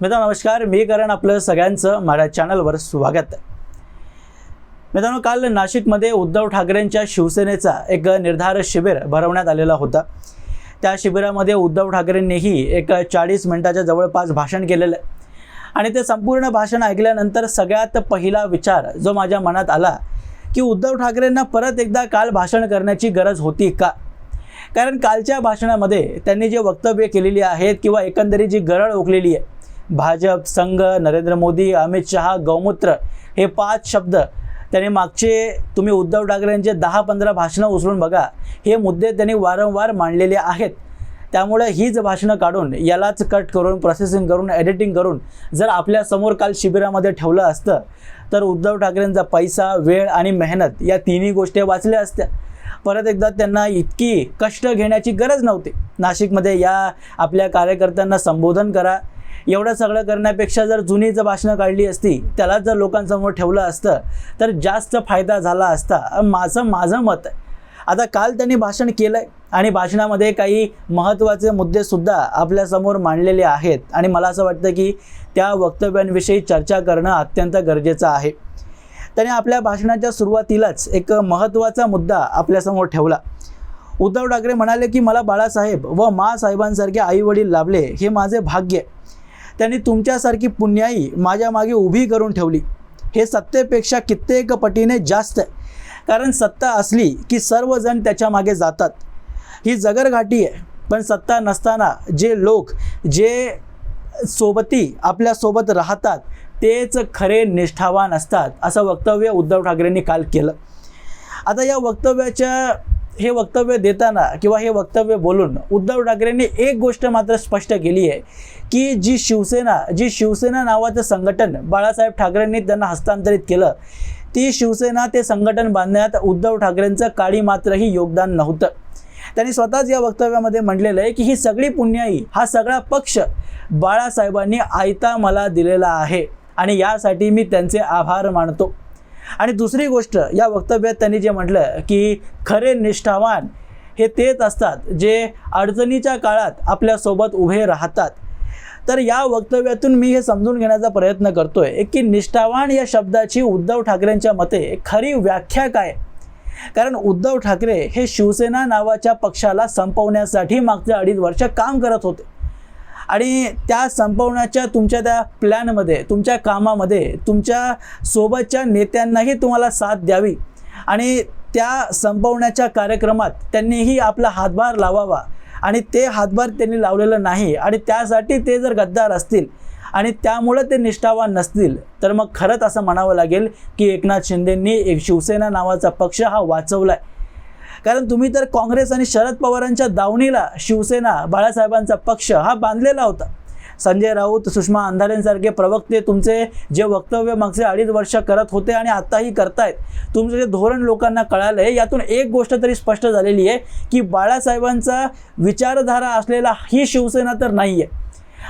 मित्रांनो नमस्कार. मी करण आपलं सगळ्यांचं माझ्या चॅनलवर स्वागत. आहे मित्रांनो काल नाशिकमध्ये उद्धव ठाकरेंच्या शिवसेनेचा एक निर्धार शिबिर भरवण्यात आलेला होता. त्या शिबिरामध्ये उद्धव ठाकरेंनीही एक चाळीस मिनिटाच्या जवळपास भाषण केलेलं आहे. आणि ते संपूर्ण भाषण ऐकल्यानंतर सगळ्यात पहिला विचार जो माझ्या मनात आला की उद्धव ठाकरेंना परत एकदा काल भाषण करण्याची गरज होती का? कारण कालच्या भाषणामध्ये त्यांनी जे वक्तव्य केलेली आहेत किंवा एकंदरीत जी गरळ ओकलेली आहे भाजप संघ नरेंद्र मोदी अमित शहा गौमूत्र हे पाच शब्द त्यांनी मागचे तुम्ही उद्धव ठाकरेंचे दहा पंधरा भाषणं उचलून बघा. हे मुद्दे त्यांनी वारंवार मांडलेले आहेत. त्यामुळे हीच भाषणं काढून यालाच कट करून प्रोसेसिंग करून एडिटिंग करून जर आपल्यासमोर काल शिबिरामध्ये ठेवलं असतं तर उद्धव ठाकरेंचा पैसा वेळ आणि मेहनत या तिन्ही गोष्टी वाचल्या असत्या. परत एकदा त्यांना इतकी कष्ट घेण्याची गरज नव्हती. नाशिकमध्ये या आपल्या कार्यकर्त्यांना संबोधन करा. एवढं सगळं करण्यापेक्षा जर जुनी जर भाषणं काढली असती त्याला जर लोकांसमोर ठेवलं असतं तर जास्त फायदा झाला असता. माझं माझं मत आहे. आता काल त्यांनी भाषण केलं आहे आणि भाषणामध्ये काही महत्त्वाचे मुद्देसुद्धा आपल्यासमोर मांडलेले आहेत. आणि मला असं वाटतं की त्या वक्तव्यांविषयी चर्चा करणं अत्यंत गरजेचं आहे. त्याने आपल्या भाषणाच्या सुरुवातीलाच एक महत्त्वाचा मुद्दा आपल्यासमोर ठेवला. उद्धव ठाकरे म्हणाले की मला बाळासाहेब व मासाहेबांसारखे आईवडील लाभले हे माझे भाग्य आहे. त्यांनी तुमच्यासारखी पुण्याई माझ्या मागे उभी करून ठेवली. हे सत्तेपेक्षा कित्येक पटीने जास्त आहे. कारण सत्ता असली की सर्वजण त्याच्यामागे जातात. ही जगरघाटी आहे. पण सत्ता नसताना जे लोक जे सोबती आपल्यासोबत राहतात तेच खरे निष्ठावान असतात असं वक्तव्य उद्धव ठाकरेंनी काल केलं. आता या वक्तव्याच्या हे वक्तव्य देताना किंवा हे वक्तव्य बोलून उद्धव ठाकरेंनी एक गोष्ट मात्र स्पष्ट केली आहे की जी शिवसेना जी शिवसेना नावाचं संघटन बाळासाहेब ठाकरेंनी त्यांना हस्तांतरित केलं ती शिवसेना ते संघटन बांधण्यात उद्धव ठाकरेंचं काळी मात्रही योगदान नव्हतं. त्यांनी स्वतःच या वक्तव्यामध्ये म्हटलेलं आहे की ही सगळी पुण्याई हा सगळा पक्ष बाळासाहेबांनी आयता मला दिलेला आहे. आणि यासाठी मी त्यांचे आभार मानतो. आणि दुसरी गोष्ट या वक्तव्यात त्यांनी जे म्हटलं की खरे निष्ठावान हे तेच असतात जे अडचणीच्या काळात आपल्यासोबत उभे राहतात. तर या वक्तव्यातून मी हे समजून घेण्याचा प्रयत्न करतोय की निष्ठावान या शब्दाची उद्धव ठाकरेंच्या मते खरी व्याख्या काय? कारण उद्धव ठाकरे हे शिवसेना नावाच्या पक्षाला संपवण्यासाठी मागच्या अडीच वर्ष काम करत होते. आणि त्या संपवण्याच्या तुमच्या त्या प्लॅनमध्ये तुमच्या कामामध्ये तुमच्या सोबतच्या नेत्यांनाही तुम्हाला साथ द्यावी. आणि त्या संपवण्याच्या कार्यक्रमात त्यांनीही आपला हातभार लावावा. आणि ते हातभार त्यांनी लावलेलं नाही आणि त्यासाठी ते जर गद्दार असतील आणि त्यामुळं ते निष्ठावान नसतील तर मग खरंच असं म्हणावं लागेल की एकनाथ शिंदेंनी एक शिवसेना नावाचा पक्ष हा वाचवला आहे कारण तुम्ही तर काँग्रेस आणि शरद पवारांच्या दावणीला शिवसेना बाळासाहेबांचा पक्ष हा बांधलेला होता. संजय राऊत सुषमा अंधारेंसारखे प्रवक्ते तुमचे जे वक्तव्य मागचे अडीच वर्ष करत होते आणि आत्ताही करतायत तुमचं जे धोरण लोकांना कळालं आहे यातून एक गोष्ट तरी स्पष्ट झालेली आहे की बाळासाहेबांचा विचारधारा असलेला ही शिवसेना तर नाही आहे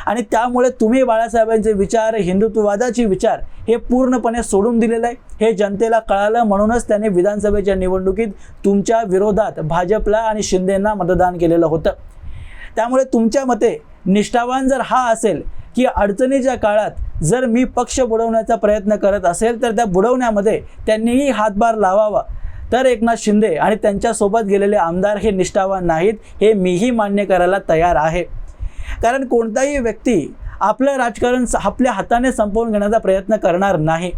आणि त्यामुळे तुम्ही बाळासाहेबांचे विचार हिंदुत्ववादाचे विचार हे पूर्णपणे सोडून दिलेलं आहे. हे जनतेला कळालं म्हणूनच त्याने विधानसभेच्या निवडणुकीत तुमच्या विरोधात भाजपला आणि शिंदेंना मतदान केलेलं होतं. त्यामुळे तुमच्या मते निष्ठावान जर हा असेल की अडचणीच्या काळात जर मी पक्ष बुडवण्याचा प्रयत्न करत असेल तर त्या बुडवण्यामध्ये त्यांनीही हातभार लावावा. तर एकनाथ शिंदे आणि त्यांच्यासोबत गेलेले आमदार हे निष्ठावान नाहीत हे मीही मान्य करायला तयार आहे. कारण कोणताही व्यक्ती आपलं राजकारण स- आपल्या हाताने संपवून घेण्याचा प्रयत्न करणार नाही.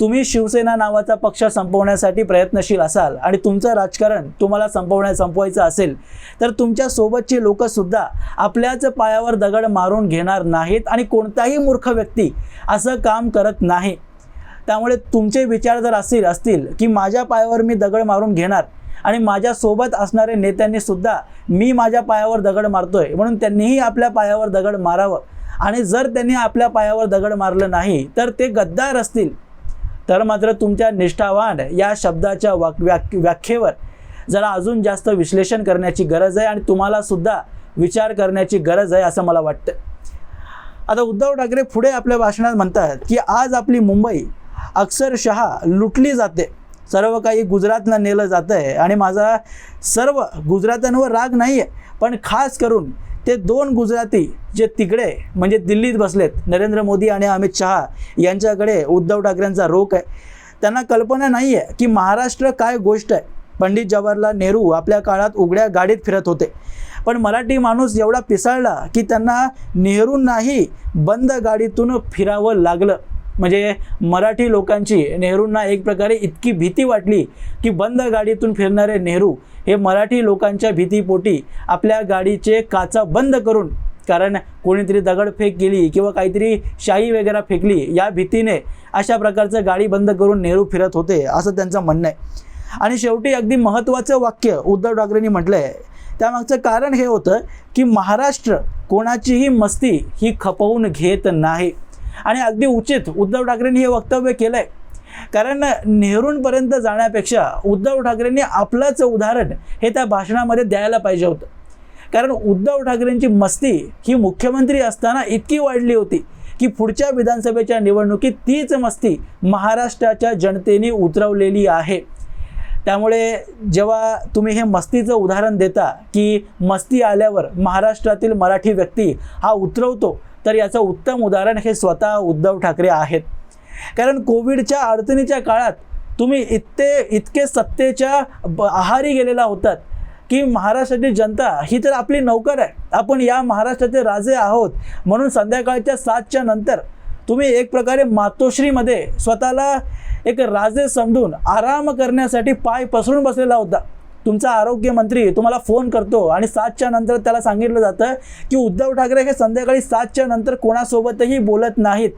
तुम्ही शिवसेना नावाचा पक्ष संपवण्यासाठी प्रयत्नशील असाल आणि तुमचं राजकारण तुम्हाला संपवण्या संपवायचं असेल तर तुमच्या सोबतची लोकंसुद्धा आपल्याच पायावर दगड मारून घेणार नाहीत आणि कोणताही मूर्ख व्यक्ती असं काम करत नाही. त्यामुळे तुमचे विचार जर असतील असतील की माझ्या पायावर मी दगड मारून घेणार आणि माझ्यासोबत असणारे नेत्यांनी सुद्धा मी माझ्या पायावर दगड मारतोय. म्हणून त्यांनीही आपल्या पायावर दगड मारावं. आणि जर त्यांनी आपल्या पायावर दगड मारलं नाही तर ते गद्दार असतील. तर मात्र तुमच्या निष्ठावान या शब्दाच्या वाक व्या व्याख्येवर जरा अजून जास्त विश्लेषण करण्याची गरज आहे आणि तुम्हाला सुद्धा विचार करण्याची गरज आहे असं मला वाटतं. आता उद्धव ठाकरे पुढे आपल्या भाषणात म्हणतात की आज आपली मुंबई अक्षरशः लुटली जाते. सर्व काही गुजरातला नेलं जातं आहे आणि माझा सर्व गुजरात्यांवर राग नाही आहे पण खास करून ते दोन गुजराती जे तिकडे म्हणजे दिल्लीत बसलेत नरेंद्र मोदी आणि अमित शहा यांच्याकडे उद्धव ठाकरेंचा रोख आहे. त्यांना कल्पना नाही आहे की महाराष्ट्र काय गोष्ट आहे. पंडित जवाहरलाल नेहरू आपल्या काळात उघड्या गाडीत फिरत होते. पण मराठी माणूस एवढा पिसाळला की त्यांना नेहरूंनाही बंद गाडीतून फिरावं लागलं. म्हणजे मराठी लोकांची नेहरूंना एक प्रकारे इतकी भीती वाटली की बंद गाडीतून फिरणारे नेहरू हे मराठी लोकांच्या भीतीपोटी आपल्या गाडीचे काचा बंद करून कारण कोणीतरी दगडफेक केली किंवा काहीतरी शाई वगैरे फेकली या भीतीने अशा प्रकारचं गाडी बंद करून नेहरू फिरत होते असं त्यांचं म्हणणं आहे. आणि शेवटी अगदी महत्त्वाचं वाक्य उद्धव ठाकरेंनी म्हटलं आहे त्यामागचं कारण हे होतं की महाराष्ट्र कोणाचीही मस्ती ही खपवून घेत नाही. आणि अगदी उचित उद्धव ठाकरेंनी हे वक्तव्य केलं आहे कारण नेहरूंपर्यंत जाण्यापेक्षा उद्धव ठाकरेंनी आपलंच उदाहरण हे त्या भाषणामध्ये द्यायला पाहिजे होतं. कारण उद्धव ठाकरेंची मस्ती ही मुख्यमंत्री असताना इतकी वाढली होती की पुढच्या विधानसभेच्या निवडणुकीत तीच मस्ती महाराष्ट्राच्या जनतेने उतरवलेली आहे. त्यामुळे जेव्हा तुम्ही हे मस्तीचं उदाहरण देता की मस्ती आल्यावर महाराष्ट्रातील मराठी व्यक्ती हा उतरवतो तर याचं उत्तम उदाहरण हे स्वतः उद्धव ठाकरे आहेत. कारण कोविडच्या अडचणीच्या काळात तुम्ही इतके इतके सत्तेच्या ब- आहारी गेलेला होतात की महाराष्ट्राची जनता ही तर आपली नौकर आहे. आपण या महाराष्ट्राचे राजे आहोत. म्हणून संध्याकाळच्या सातच्या नंतर तुम्ही एक प्रकारे मातोश्रीमध्ये स्वतःला एक राजे समजून आराम करण्यासाठी पाय पसरून बसलेला होता. तुमचा आरोग्यमंत्री तुम्हाला फोन करतो आणि सातच्या नंतर त्याला सांगितलं जातं की उद्धव ठाकरे हे संध्याकाळी सातच्या नंतर कोणासोबतही बोलत नाहीत.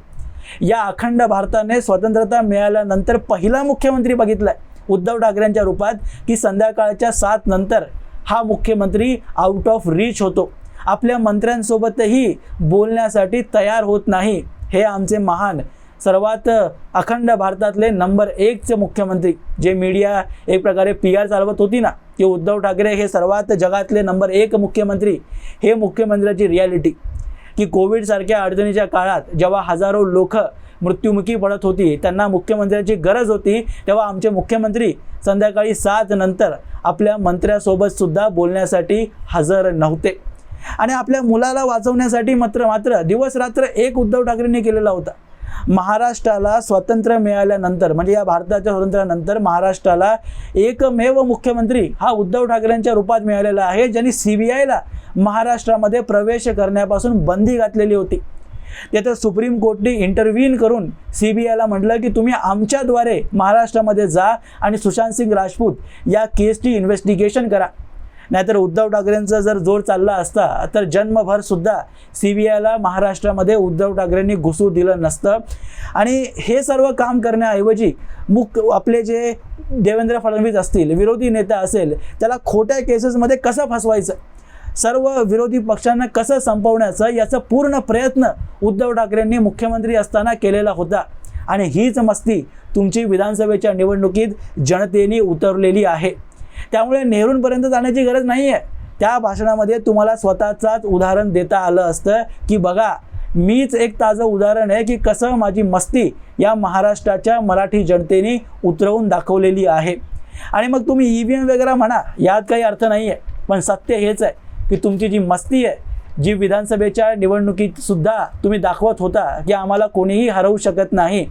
या अखंड भारताने स्वतंत्रता मिळाल्यानंतर पहिला मुख्यमंत्री बघितलाय उद्धव ठाकरेंच्या रूपात की संध्याकाळच्या सात नंतर हा मुख्यमंत्री आउट ऑफ रीच होतो. आपल्या मंत्र्यांसोबतही बोलण्यासाठी तयार होत नाही हे आमचे महान सर्वात अखंड भारतातले नंबर एकचे मुख्यमंत्री जे मीडिया एक प्रकारे पी आर चालवत होती ना की उद्धव ठाकरे हे सर्वात जगातले नंबर एक मुख्यमंत्री हे मुख्यमंत्र्याची रियालिटी की कोविडसारख्या अडचणीच्या काळात जेव्हा हजारो लोक मृत्युमुखी पडत होती त्यांना मुख्यमंत्र्यांची गरज होती तेव्हा आमचे मुख्यमंत्री संध्याकाळी सात नंतर आपल्या मंत्र्यासोबत सुद्धा बोलण्यासाठी हजर नव्हते. आणि आपल्या मुलाला वाचवण्यासाठी मात्र मात्र दिवस रात्र एक उद्धव ठाकरेंनी केलेला होता. महाराष्ट्राला स्वातंत्र्य मिळाल्यानंतर म्हणजे या भारताच्या स्वातंत्र्यानंतर महाराष्ट्राला एकमेव मुख्यमंत्री हा उद्धव ठाकरेंच्या रूपात मिळालेला आहे ज्यांनी सी बी आयला महाराष्ट्रामध्ये प्रवेश करण्यापासून बंदी घातलेली होती. त्याचं सुप्रीम कोर्टने इंटरव्हीन करून सी बी आयला म्हटलं की तुम्ही आमच्याद्वारे महाराष्ट्रामध्ये जा आणि सुशांत सिंग राजपूत या केसची इन्व्हेस्टिगेशन करा. नाहीतर उद्धव ठाकरेंचा जर जोर चालला असता तर जन्मभर सुद्धा सी बी आयला महाराष्ट्रामध्ये उद्धव ठाकरेंनी घुसू दिलं नसतं. आणि हे सर्व काम करण्याऐवजी मुख आपले जे देवेंद्र फडणवीस असतील विरोधी नेता असेल त्याला खोट्या केसेसमध्ये कसं फसवायचं? सर्व विरोधी पक्षांना कसं संपवण्याचं? याचा पूर्ण प्रयत्न उद्धव ठाकरेंनी मुख्यमंत्री असताना केलेला होता. आणि हीच मस्ती तुमची विधानसभेच्या निवडणुकीत जनतेने उतरलेली आहे. त्यामुळे नेहरूंपर्यंत जाण्याची गरज नाही आहे त्या भाषणामध्ये तुम्हाला स्वतःचाच उदाहरण देता आलं असतं की बघा मीच एक ताजं उदाहरण आहे की कसं माझी मस्ती या महाराष्ट्राच्या मराठी जनतेने उतरवून दाखवलेली आहे. आणि मग तुम्ही ई व्ही एम वगैरे म्हणा यात काही अर्थ नाही आहे पण सत्य हेच आहे की तुमची जी मस्ती आहे जी विधानसभेच्या निवडणुकीतसुद्धा तुम्ही दाखवत होता की आम्हाला कोणीही हरवू शकत नाही.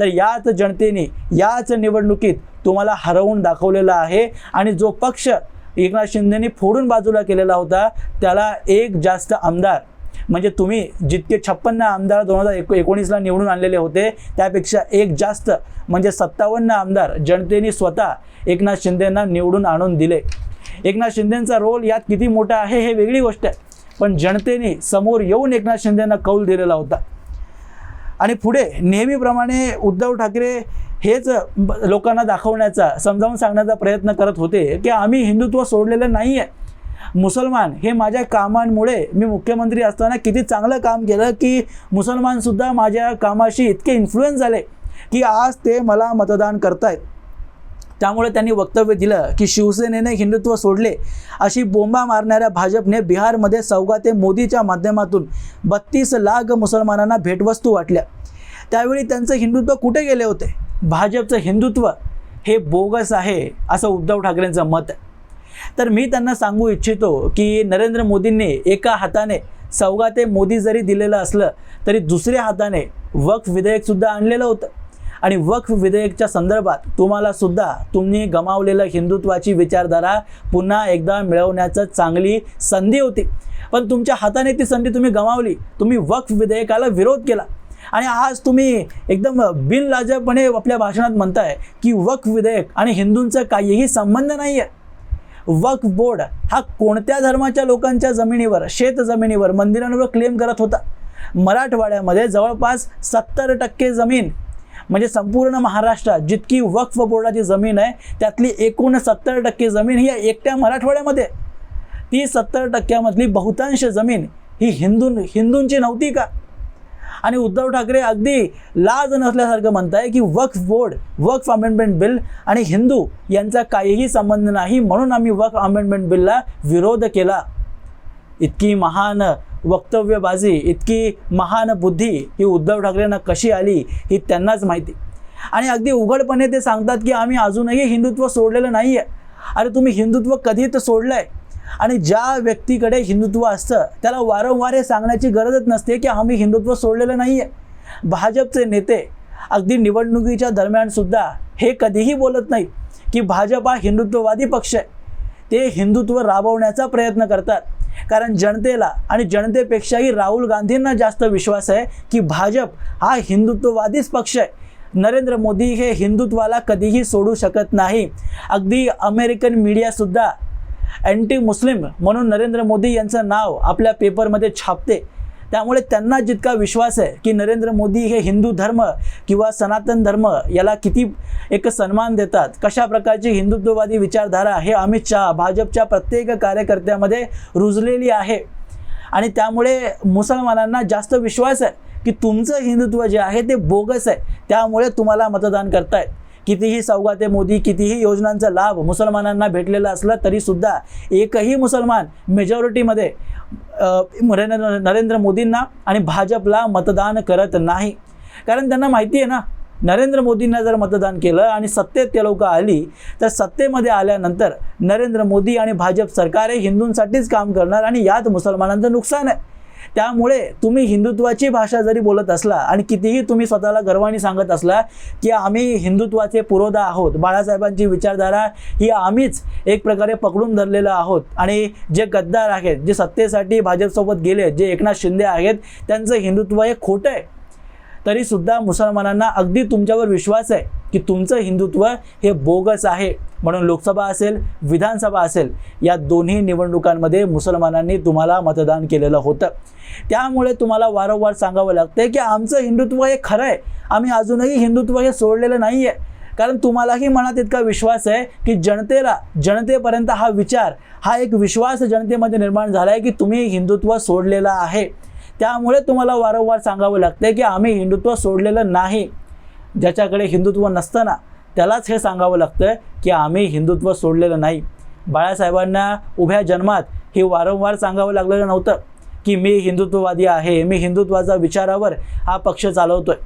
तर याच जनतेने याच निवडणुकीत तुम्हाला हरवून दाखवलेला आहे. आणि जो पक्ष एकनाथ शिंदेनी फोडून बाजूला केलेला होता त्याला एक जास्त आमदार म्हणजे तुम्ही जितके छप्पन्न आमदार दोन हजार एको एकोणीसला निवडून आणलेले होते त्यापेक्षा एक जास्त म्हणजे सत्तावन्न आमदार जनतेने स्वतः एकनाथ शिंदेंना निवडून आणून दिले. एकनाथ शिंदेंचा रोल यात किती मोठा आहे हे वेगळी गोष्ट आहे. पण जनतेने समोर येऊन एकनाथ शिंदेंना कौल दिलेला होता. आणि पुढे नेहमीप्रमाणे उद्धव ठाकरे हेच ब- लोकांना दाखवण्याचा समजावून सांगण्याचा प्रयत्न करत होते की आम्ही हिंदुत्व सोडलेलं नाही आहे मुसलमान हे माझ्या कामांमुळे मी मुख्यमंत्री असताना किती चांगलं काम केलं की मुसलमानसुद्धा माझ्या कामाशी इतके इन्फ्लुएन्स झाले की आज ते मला मतदान करतायत. त्यामुळे त्यांनी वक्तव्य दिलं की शिवसेनेने हिंदुत्व सोडले अशी बोंबा मारणाऱ्या भाजपने बिहारमध्ये सौगाते मोदीच्या माध्यमातून बत्तीस लाख मुसलमानांना भेटवस्तू वाटल्या. त्यावेळी त्यांचं हिंदुत्व कुठे गेले होते? भाजपचं हिंदुत्व हे बोगस आहे असं उद्धव ठाकरेंचं मत. आहे तर मी त्यांना सांगू इच्छितो की नरेंद्र मोदींनी एका हाताने सौगाते मोदी जरी दिलेलं असलं तरी दुसऱ्या हाताने वक्फ विधेयकसुद्धा आणलेलं होतं. आणि वक्फ विधेयकच्या संदर्भात तुम्हाला सुद्धा तुम्ही गमावलेलं हिंदुत्वाची विचारधारा पुन्हा एकदा मिळवण्याचं चांगली संधी होती. पण तुमच्या हाताने ती संधी तुम्ही गमावली. तुम्ही वक्फ विधेयकाला विरोध केला. आणि आज तुम्ही एकदम बिनलाजपणे आपल्या भाषणात म्हणताय की वक्फ विधेयक आणि हिंदूंचा काहीही संबंध नाही आहे वक्फ बोर्ड हा कोणत्या धर्माच्या लोकांच्या जमिनीवर शेत जमिनीवर मंदिरांवर क्लेम करत होता? मराठवाड्यामध्ये जवळपास सत्तर टक्के जमीन म्हणजे संपूर्ण महाराष्ट्रात जितकी वक्फ बोर्डाची जमीन आहे त्यातली एकूण सत्तर टक्के जमीन ही एकट्या मराठवाड्यामध्ये. ती सत्तर टक्क्यामधली बहुतांश जमीन ही हिंदू हिंदूंची नव्हती का? आणि उद्धव ठाकरे अगदी लाज नसल्यासारखं म्हणत आहे की Waqf board Waqf amendment bill आणि हिंदू यांचा काहीही संबंध नाही म्हणून आम्ही वक्फ अमेंडमेंट बिलला विरोध केला. इतकी महान वक्तव्यबाजी इतकी महान बुद्धी ही उद्धव ठाकरेंना कशी आली ही त्यांनाच माहिती. आणि अगदी उघडपणे ते सांगतात की आम्ही अजूनही हिंदुत्व सोडलेलं नाही आहे अरे तुम्ही हिंदुत्व कधी तर सोडलं आहे आणि ज्या व्यक्तीकडे हिंदुत्व असतं त्याला वारंवार हे सांगण्याची गरजच नसते की आम्ही हिंदुत्व सोडलेलं नाही आहे भाजपचे नेते अगदी निवडणुकीच्या दरम्यानसुद्धा हे कधीही बोलत नाही की भाजप हा हिंदुत्ववादी पक्ष आहे. ते हिंदुत्व राबवण्याचा प्रयत्न करतात. कारण जनतेला आणि जनतेपेक्षाही राहुल गांधींना जास्त विश्वास आहे की भाजप हा हिंदुत्ववादीच पक्ष आहे. नरेंद्र मोदी हे हिंदुत्वाला कधीही सोडू शकत नाही. अगदी अमेरिकन मीडियासुद्धा अँटी मुस्लिम म्हणून नरेंद्र मोदी यांचं नाव आपल्या पेपरमध्ये छापते. त्यामुळे त्यांना जितका विश्वास आहे की नरेंद्र मोदी हे हिंदू धर्म किंवा सनातन धर्म याला किती एक सन्मान देतात कशा प्रकारची हिंदुत्ववादी विचारधारा हे अमित शहा भाजपच्या प्रत्येक कार्यकर्त्यामध्ये रुजलेली आहे. आणि त्यामुळे मुसलमानांना जास्त विश्वास आहे की तुमचं हिंदुत्व जे आहे ते बोगस आहे. त्यामुळे तुम्हाला मतदान करतायत. कितीही सौगाते मोदी कितीही योजनांचा लाभ मुसलमानांना भेटलेला असला तरीसुद्धा एकही मुसलमान मेजॉरिटीमध्ये नरेंद्र नरेंद्र मोदींना आणि भाजपला मतदान करत नाही. कारण त्यांना माहिती आहे ना नरेंद्र मोदींना जर मतदान केलं आणि सत्तेत ते लोक आली तर सत्तेमध्ये आल्यानंतर नरेंद्र मोदी आणि भाजप सरकार हे हिंदूंसाठीच काम करणार आणि यात मुसलमानांचं नुकसान आहे. त्यामुळे तुम्ही हिंदुत्वाची भाषा जरी बोलत असला आणि कितीही तुम्ही स्वतःला गर्वाने सांगत असला की आम्ही हिंदुत्वाचे पुरोधा आहोत बाळासाहेबांची विचारधारा ही आम्हीच एक प्रकारे पकडून धरलेलं आहोत आणि जे गद्दार आहेत जे सत्तेसाठी भाजपसोबत गेले जे एकनाथ शिंदे आहेत त्यांचं हिंदुत्व हे खोटं आहे. तरीसुद्धा मुसलमानांना अगदी तुमच्यावर विश्वास आहे की तुमचं हिंदुत्व हे बोगस आहे. म्हणून लोकसभा असेल विधानसभा असेल या दोन्ही निवडणुकांमध्ये मुसलमानांनी तुम्हाला मतदान केलेलं होतं. त्यामुळे तुम्हाला वारंवार सांगावं लागतं की आमचं हिंदुत्व हे खरं आहे. आम्ही अजूनही हिंदुत्व हे सोडलेलं नाही आहे कारण तुम्हालाही मनात इतका विश्वास आहे की जनतेला जनतेपर्यंत हा विचार हा एक विश्वास जनतेमध्ये निर्माण झाला आहे की तुम्ही हिंदुत्व सोडलेलं आहे. त्यामुळे तुम्हाला वारंवार सांगावं लागतं की आम्ही हिंदुत्व सोडलेलं नाही. ज्याच्याकडे हिंदुत्व नसताना त्यालाच हे सांगावं लागतं की आम्ही हिंदुत्व सोडलेलं नाही. बाळासाहेबांना उभ्या जन्मात हे वारंवार सांगावं लागलेलं नव्हतं की मी हिंदुत्ववादी आहे मी हिंदुत्वाच्या विचारावर हा पक्ष चालवतोय.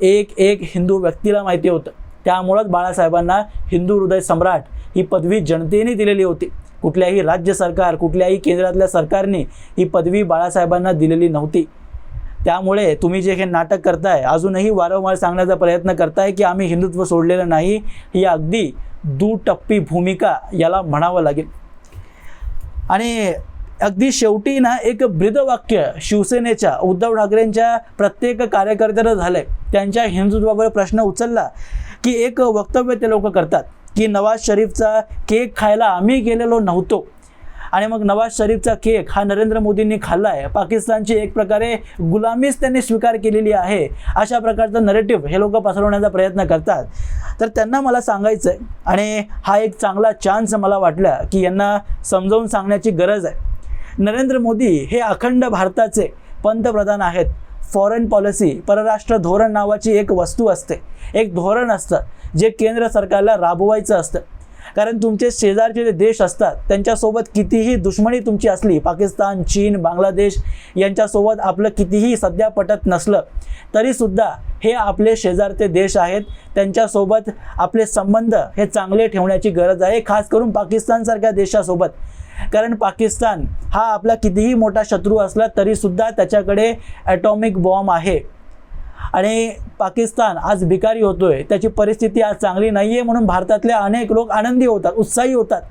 एक एक हिंदू व्यक्तीला माहिती होतं. त्यामुळंच बाळासाहेबांना हिंदू हृदय सम्राट ही पदवी जनतेने दिलेली होती. कुठल्याही राज्य सरकार कुठल्याही केंद्रातल्या सरकारने ही पदवी बाळासाहेबांना दिलेली नव्हती. त्यामुळे तुम्ही जे हे नाटक करताय अजूनही वारंवार सांगण्याचा प्रयत्न करताय की आम्ही हिंदुत्व सोडलेलं नाही ही अगदी दुटप्पी भूमिका याला म्हणावं लागेल. आणि अगदी शेवटी ना एक ब्रीदवाक्य शिवसेनेच्या उद्धव ठाकरेंच्या प्रत्येक कार्यकर्त्याला झालंय. त्यांच्या हिंदुत्वावर प्रश्न उचलला की एक वक्तव्य ते लोक करतात. की नवाज शरीफचा केक खायला आम्ही गेलेलो नव्हतो. आणि मग नवाज शरीफचा केक हा नरेंद्र मोदींनी खाल्ला आहे पाकिस्तानची एक प्रकारे गुलामीच त्यांनी स्वीकार केलेली आहे. अशा प्रकारचं नरेटिव्ह हे लोक पसरवण्याचा प्रयत्न करतात. तर त्यांना मला सांगायचं आहे आणि हा एक चांगला चान्स मला वाटला की यांना समजावून सांगण्याची गरज आहे. नरेंद्र मोदी हे अखंड भारताचे पंतप्रधान आहेत. फॉरेन पॉलिसी परराष्ट्र धोरण नावाची एक वस्तू असते. एक धोरण असतं जे केंद्र सरकारला राबवायचं असतं. कारण तुमचे शेजारचे जे देश असतात त्यांच्यासोबत कितीही दुश्मनी तुमची असली पाकिस्तान चीन बांगलादेश यांच्यासोबत आपलं कितीही सध्या पटत नसलं तरीसुद्धा हे आपले शेजारचे देश आहेत. त्यांच्यासोबत आपले संबंध हे चांगले ठेवण्याची गरज आहे. खास करून पाकिस्तानसारख्या देशासोबत. कारण पाकिस्तान हा आपला कितीही मोठा शत्रू असला तरीसुद्धा त्याच्याकडे ॲटॉमिक बॉम्ब आहे. आणि पाकिस्तान आज भिकारी होतोय. त्याची परिस्थिती आज चांगली नाही आहे म्हणून भारतातले अनेक लोक आनंदी होतात उत्साही होतात.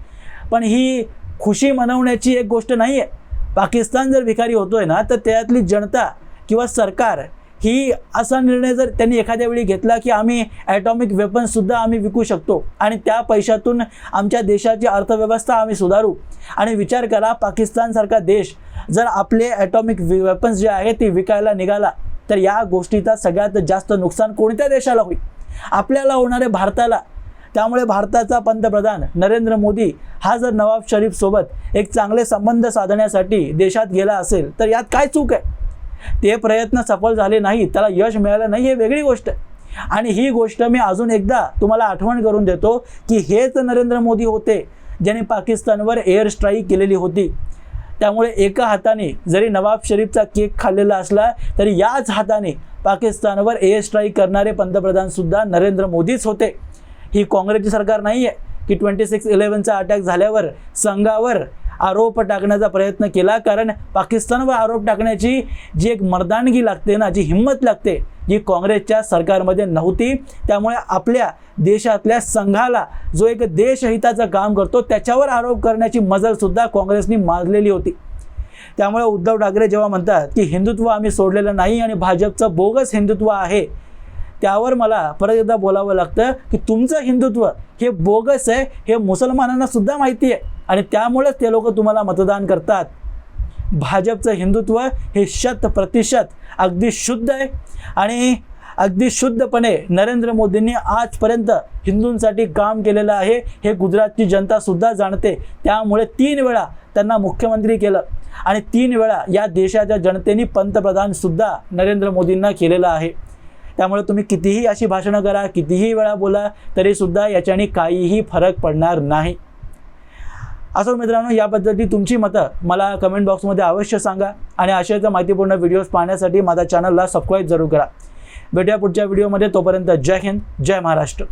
पण ही खुशी मनवण्याची एक गोष्ट नाही आहे पाकिस्तान जर भिकारी होतोय ना तर त्यातली जनता किंवा सरकार ही असा निर्णय जर त्यांनी एखाद्या वेळी घेतला की आम्ही ॲटॉमिक वेपन्ससुद्धा आम्ही विकू शकतो आणि त्या पैशातून आमच्या देशाची अर्थव्यवस्था आम्ही सुधारू. आणि विचार करा पाकिस्तानसारखा देश जर आपले ॲटॉमिक वेपन्स जे आहे ते विकायला निघाला तर या गोष्टीचा सगळ्यात जास्त नुकसान कोणत्या देशाला होईल? आपल्याला होणारे भारताला. त्यामुळे भारताचा पंतप्रधान नरेंद्र मोदी हा जर नवाब शरीफ सोबत एक चांगले संबंध साधण्यासाठी देशात गेला असेल तर यात काय चूक आहे? ते प्रयत्न सफल झाले नाही त्याला यश मिळालं नाही हे वेगळी गोष्ट आहे. आणि ही गोष्ट मी अजून एकदा तुम्हाला आठवण करून देतो की हेच नरेंद्र मोदी होते ज्यांनी पाकिस्तानवर एअर स्ट्राईक केलेली होती. त्यामुळे एका हाताने जरी नवाब शरीफचा केक खाल्लेला असला तरी याच हाताने पाकिस्तानवर एअर स्ट्राईक करणारे पंतप्रधानसुद्धा नरेंद्र मोदीच होते. ही काँग्रेसची सरकार नाही आहे की ट्वेंटी सिक्स इलेव्हनचा अटॅक झाल्यावर संघावर आरोप टाकण्याचा प्रयत्न केला. कारण पाकिस्तानवर आरोप टाकण्याची जी एक मर्दानगी लागते ना जी हिंमत लागते जी काँग्रेसच्या सरकारमध्ये नव्हती त्यामुळे आपल्या देशातल्या संघाला जो एक देशहिताचं काम करतो त्याच्यावर आरोप करण्याची मजलसुद्धा काँग्रेसनी माजलेली होती. त्यामुळे उद्धव ठाकरे जेव्हा म्हणतात की हिंदुत्व आम्ही सोडलेलं नाही आणि भाजपचं बोगस हिंदुत्व आहे त्यावर मला परत एकदा बोलावं लागतं की तुमचं हिंदुत्व हे बोगस आहे हे मुसलमानांना सुद्धा माहिती आहे. आणि त्यामुळेच ते लोक तुम्हाला मतदान करतात. भाजपचं हिंदुत्व हे शत प्रतिशत अगदी शुद्ध आहे. आणि अगदी शुद्धपणे नरेंद्र मोदींनी आजपर्यंत हिंदूंसाठी काम केलेलं आहे हे गुजरातची जनतासुद्धा जाणते. त्यामुळे तीन वेळा त्यांना मुख्यमंत्री केलं. आणि तीन वेळा या देशाच्या जनतेने पंतप्रधानसुद्धा नरेंद्र मोदींना केलेलं आहे. त्यामुळे तुम्ही कितीही अशी भाषणं करा कितीही वेळा बोला तरीसुद्धा याच्याने काहीही फरक पडणार नाही. असो मित्रांनो याबद्दलची तुमची मतं मला कमेंट बॉक्समध्ये अवश्य सांगा आणि अशाच माहितीपूर्ण व्हिडिओज पाहण्यासाठी माझ्या चॅनलला सबस्क्राईब जरूर करा. भेटूया पुढच्या व्हिडिओमध्ये तोपर्यंत जय हिंद जय महाराष्ट्र.